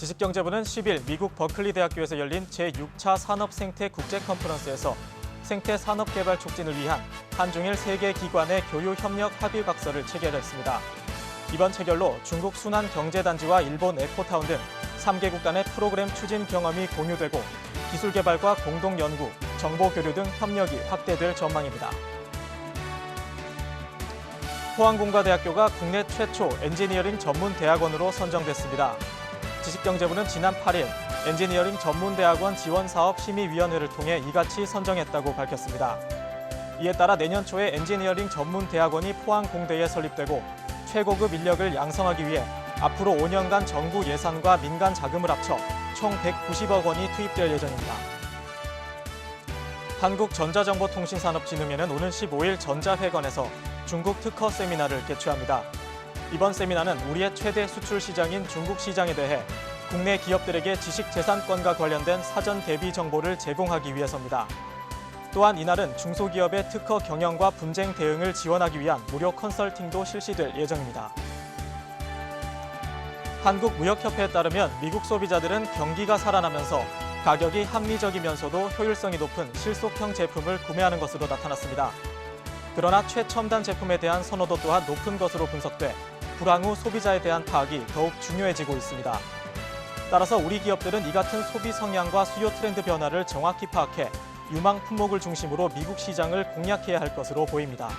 지식경제부는 10일 미국 버클리 대학교에서 열린 제6차 산업생태 국제 컨퍼런스에서 생태 산업 개발 촉진을 위한 한중일 세계 기관의 교류 협력 합의 각서를 체결했습니다. 이번 체결로 중국 순환 경제단지와 일본 에코타운 등 3개국 간의 프로그램 추진 경험이 공유되고 기술 개발과 공동 연구, 정보 교류 등 협력이 확대될 전망입니다. 포항공과대학교가 국내 최초 엔지니어링 전문 대학원으로 선정됐습니다. 지식경제부는 지난 8일 엔지니어링 전문대학원 지원사업 심의위원회를 통해 이같이 선정했다고 밝혔습니다. 이에 따라 내년 초에 엔지니어링 전문대학원이 포항공대에 설립되고 최고급 인력을 양성하기 위해 앞으로 5년간 정부 예산과 민간 자금을 합쳐 총 190억 원이 투입될 예정입니다. 한국전자정보통신산업진흥회는 오는 15일 전자회관에서 중국 특허 세미나를 개최합니다. 이번 세미나는 우리의 최대 수출 시장인 중국 시장에 대해 국내 기업들에게 지식 재산권과 관련된 사전 대비 정보를 제공하기 위해서입니다. 또한 이날은 중소기업의 특허 경영과 분쟁 대응을 지원하기 위한 무료 컨설팅도 실시될 예정입니다. 한국무역협회에 따르면 미국 소비자들은 경기가 살아나면서 가격이 합리적이면서도 효율성이 높은 실속형 제품을 구매하는 것으로 나타났습니다. 그러나 최첨단 제품에 대한 선호도 또한 높은 것으로 분석돼 불황 후 소비자에 대한 파악이 더욱 중요해지고 있습니다. 따라서 우리 기업들은 이 같은 소비 성향과 수요 트렌드 변화를 정확히 파악해 유망 품목을 중심으로 미국 시장을 공략해야 할 것으로 보입니다.